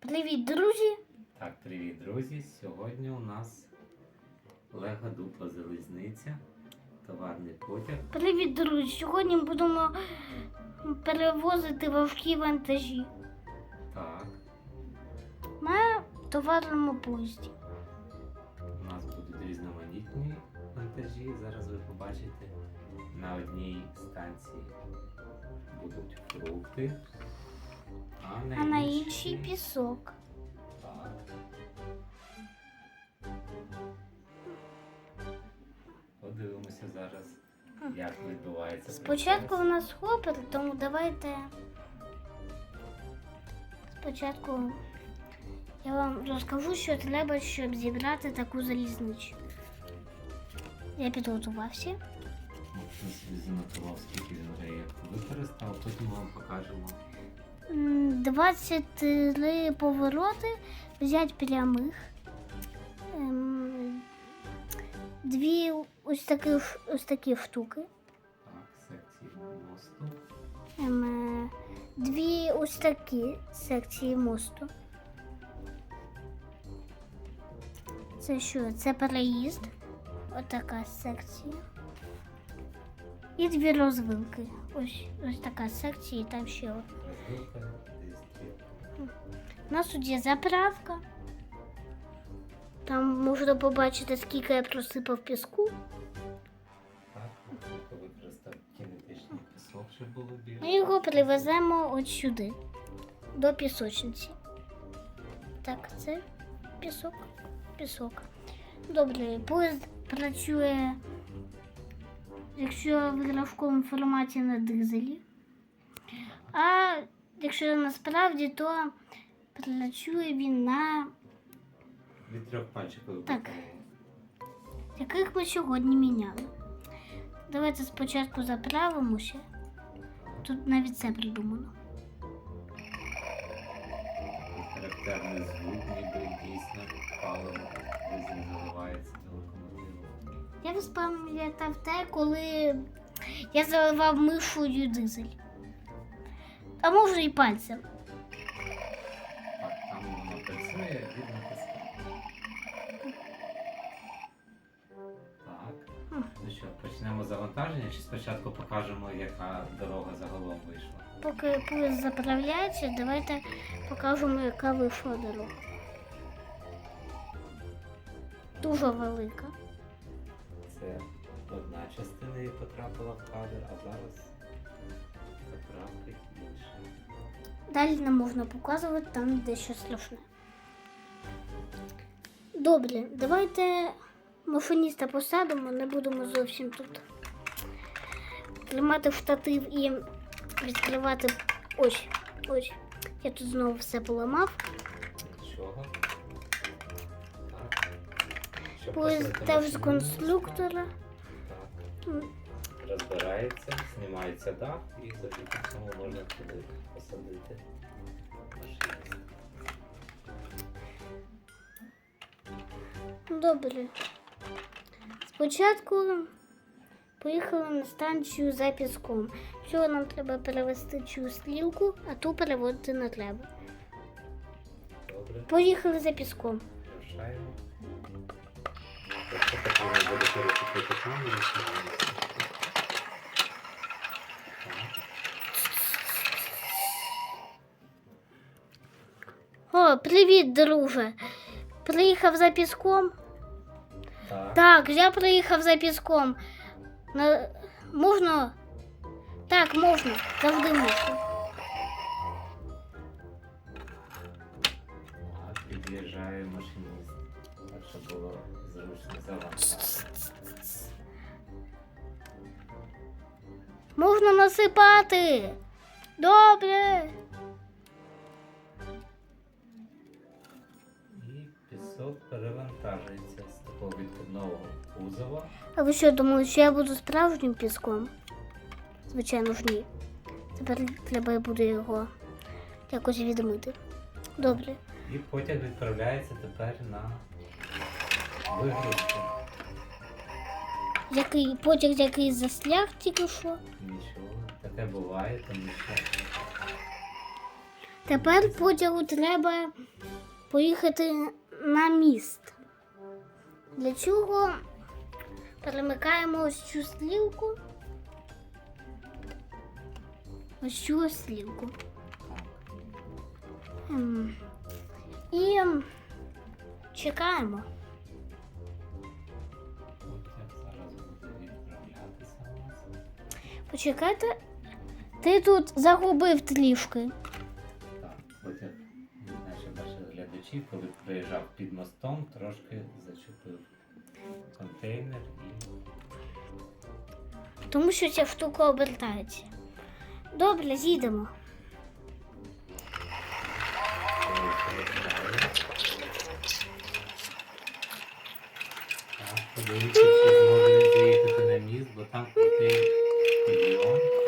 Привіт, друзі! Так, привіт, друзі! Сьогодні у нас Лего Дупла Залізниця, товарний потяг. Привіт, друзі! Сьогодні будемо перевозити важкі вантажі Так, на товарному поїзді. у нас будуть різноманітні вантажі. Зараз ви побачите на одній станції будуть фрукти, а на, іншій пісок. Подивимося зараз, як відбувається. Спочатку у нас хопер, тому давайте. Спочатку я вам розкажу, що треба, щоб зібрати таку залізничу. Я підготувався. Занотував, скільки він вже використав, потім ми вам покажемо. М, 23 повороти, взять прямих. Ем, Дві ось такі, ось такі штуки. Так, секції мосту. Ем, е, Дві ось такі секції мосту. Це що? Це переїзд. Отака секція. І дві розвилки. Ось, ось така секція, і там ще одна. У нас тут є заправка. Там можна побачити, скільки я просипав піску. Ми його привеземо от сюди, до пісочниці. Так, це пісок, пісок. Добре, поїзд працює, якщо в ігровому форматі на дизелі. А якщо насправді, то працює він на Від трьох пальчиків Так. яких ми сьогодні міняли. Давайте спочатку заправимося. Тут навіть це придумано. Характерний звук, ніби дійсно паливо заливається до локомотиву. Я пам'ятав те, коли я заливав мишою дизель. А може і пальцем. Так, там воно працює, пісок. Так. Ну що, почнемо завантаження, чи спочатку покажемо, яка дорога загалом вийшла? Поки поїзд заправляється, давайте покажемо, яка вийшла дорога. Дуже велика. Це одна частина її потрапила в кадр, а зараз потрапить. Далі не можна показувати, там дещо страшне. Добре, давайте машиніста посадимо, не будемо зовсім тут тримати штатив і відкривати. Ось, ось. Я тут знову все поламав. Чого? Поїзд теж з конструктора. Так. Розбирається, знімається дах і завдяки цьому можна туди посадити машину. Добре. Спочатку поїхали на станцію за піском. Всього нам треба перевести цю стрілку, а ту переводити не треба. Добре, Поїхали за піском. рушаємо. Якщо потрібно буде перекупити камеру, О, привіт, друже. Приїхав за піском? Так. Так, я приїхав за піском. На... Можна? Так, можна. Завжди можна. Так, під'їжджає машиніст. Так, щоб було зручно завантажити. Можна насипати. Добре. Перевантажується з такого відкидного кузова. А ви що думали, що я буду справжнім піском? Звичайно ж ні. Тепер треба буде його якось відмити. Добре. І потяг відправляється тепер на вигрузку. Який потяг, який засляг тільки що. Нічого, таке буває, тому що Тепер потягу треба поїхати на міст. Для чого перемикаємо ось цю стрілку. Ось цю стрілку. Ем, І чекаємо. Почекайте. Ти тут загубив трішки. Так, глядачі, коли проїжджав під мостом, трошки зачепив контейнер і Тому що ця штука обертається. Добре, їдемо. Так, подивіться, чи зможе він заїхати на міст, бо там крутий підйом,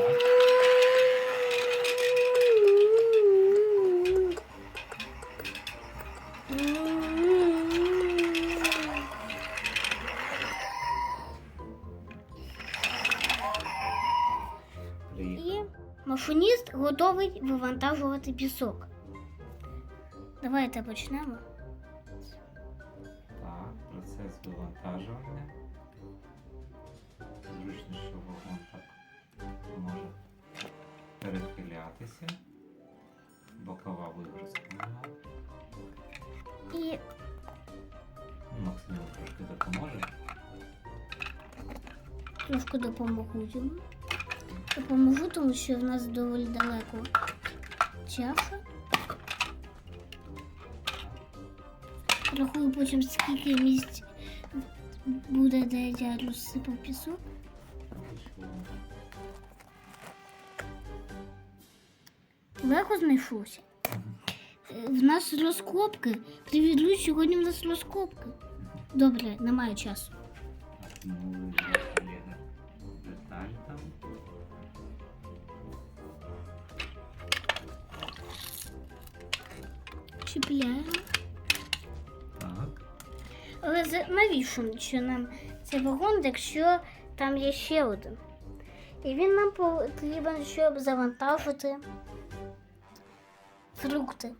готовий вивантажувати пісок. Давайте почнемо. Так, процес вивантажування. Зручно, що вагон так може перехилятися. Бокова вигрузка. І Максим трошки допоможе. трошки допоможу. Допоможу, тому що в нас доволі далеко чаша. Рахую потім, скільки місць буде, де я розсипав пісок. Легко знайшовся. Е, В нас розкопки. Привітлюсь, сьогодні в нас розкопки. Добре, немає часу. Чіпляємо. Так. Але навіщо що нам цей вагон, якщо там є ще один? І він нам потрібен, щоб завантажити фрукти.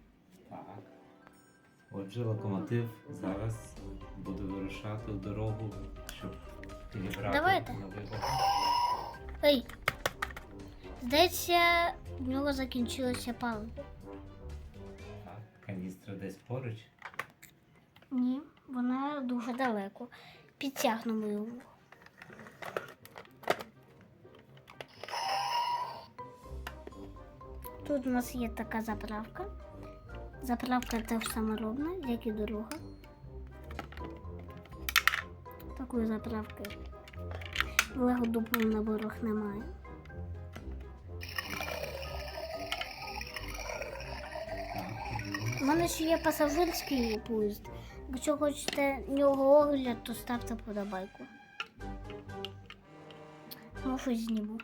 Так. Отже, локомотив зараз буде вирушати в дорогу, щоб підібрати Давайте. новий вагон. Ей! Здається, в нього закінчилося паливо. Каністра десь поруч. Ні, вона дуже далеко. Підтягнемо його. Тут у нас є така заправка. Заправка теж саморобна, як і дорога. Такої заправки в легодупових наборах немає. Мене ще є пасажирський поїзд. Якщо хочете нього огляд, то ставте подобайку. Може зніму.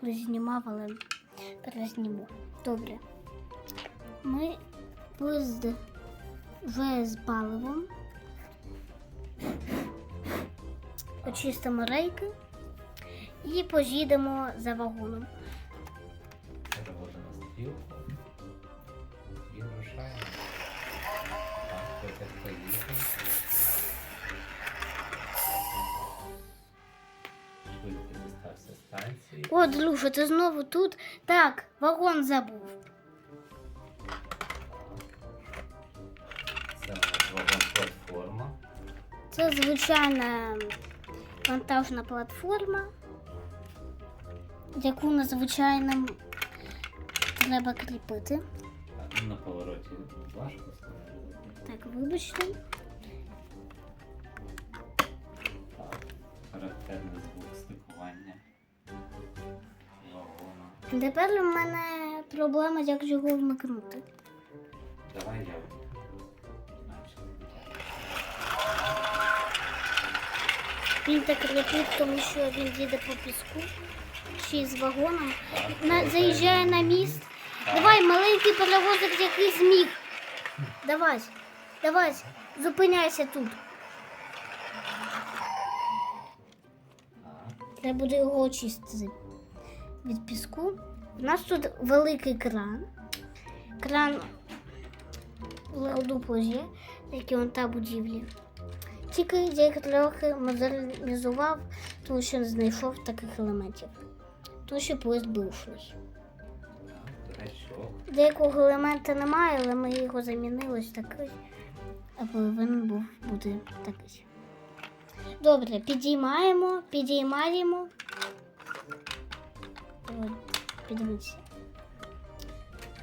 Колись знімав, але перезніму. Добре. Ми поїзд вже з паливом. Очистимо рейки і поїдемо за вагоном. переводимо стрілку О, друже, ти знову тут? Так, вагон забув. Це вагон-платформа. Це звичайна вантажна платформа, яку надзвичайно треба кріпити. На повороті важко. Так, вибачте. Характерний звук стикування вагона. Тепер у мене проблема, як його вмикнути. Давай я Він так кріпить, тому що він їде по піску, й з вагоном. На, заїжджає на міст. Давай, маленький перевозик, який зміг. Давай, давай, зупиняйся тут. Треба буде його очистити від піску. У нас тут великий кран. кран в дуплозі, як і та будівлі. Тільки я трохи модернізував, тому що не знайшов таких елементів. Тому що поїзд бивший. Деякого елемента немає, але ми його замінили ось такий, а повинен був бути такий. Добре, підіймаємо, підіймаємо. От, Підивіться.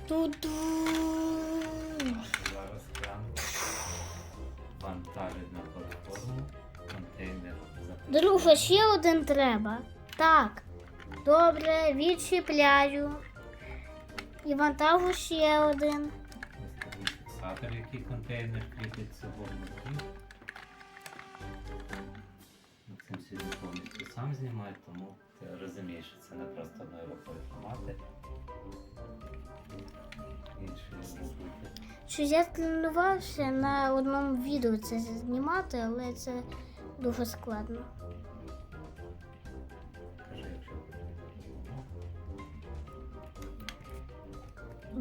Ту-ду. Зараз кран вантажить на платформу, контейнер. Друже, ще один треба. Так. Добре, відчіпляю. І вантажу ще один. Фіксатор, який контейнер кріпиться внутрі. Максим сьогодні повністю сам знімає, тому ти розумієш, що це не просто одною рукою тримати. Що я тренувався на одному відео це знімати, але це дуже складно.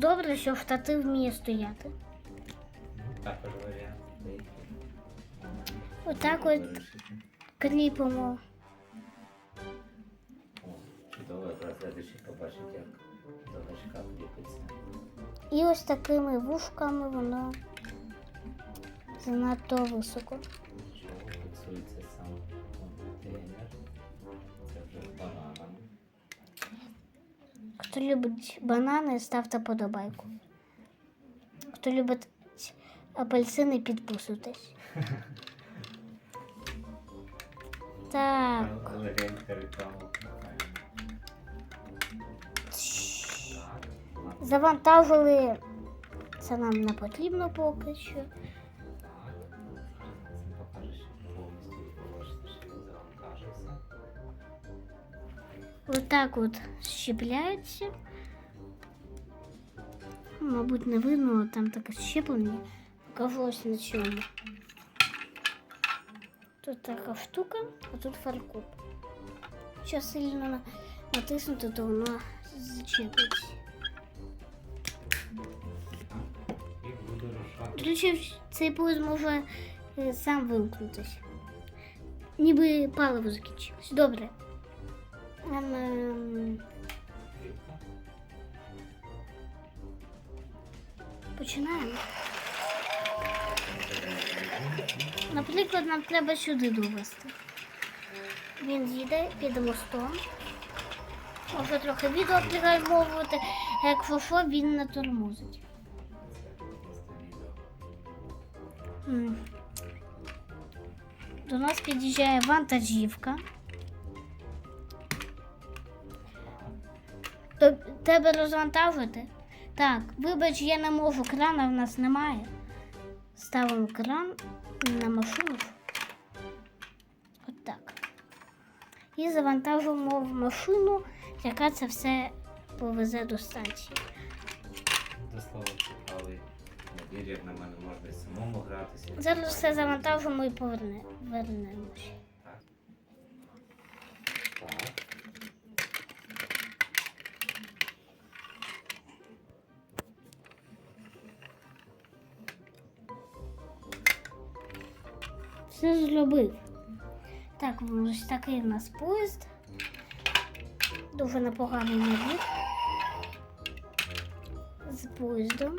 Добре, що штатив вміє стояти. Ну, також варіант деякий. Отак Можна от вирішити. кріпимо. О, чудово, якраз глядачі побачать, як до гачка кріпиться. І ось такими вушками воно занадто високо. Чого фіксується Хто любить банани, ставте подобайку. Хто любить апельсини, підписуйтесь. Так. Завантажили. Це нам не потрібно поки що. Отак от щепляються. Мабуть, не видно, але там таке щеплення. Покажу ось на цьому. Тут така штука, а тут фаркоп. Якщо сильно на- натиснути, то воно зачепиться. І буду рушати. До речі, цей поїзд може е, сам вимкнутися. Ніби паливо закінчилось. Добре. Ем, Починаємо. Наприклад, нам треба сюди довести. Він їде під мостом. Може трохи відео пригальмовувати, а якщо що, він не тормозить. До нас під'їжджає вантажівка. То тебе розвантажити? Так, вибач, я не можу, крана в нас немає. Ставимо кран на машину. От так. І завантажуємо в машину, яка це все повезе до станції. До слова, цікавий набір, як на мене можна самому гратися. Зараз все завантажимо і поверне, Все зробив. Так, ось такий у нас поїзд. Дуже непоганий набір. З поїздом.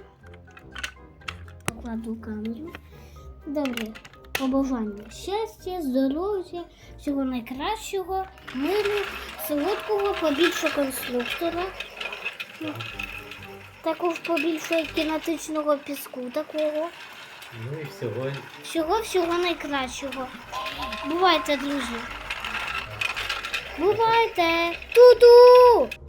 Покладу камеру. Добре. Побажання щастя, здоров'я, всього найкращого, миру, солодкого, побільше конструктора. Також побільше кінетичного піску такого. Ну і всього Всього всього найкращого. Бувайте, друзі. Бувайте! Ту-ту!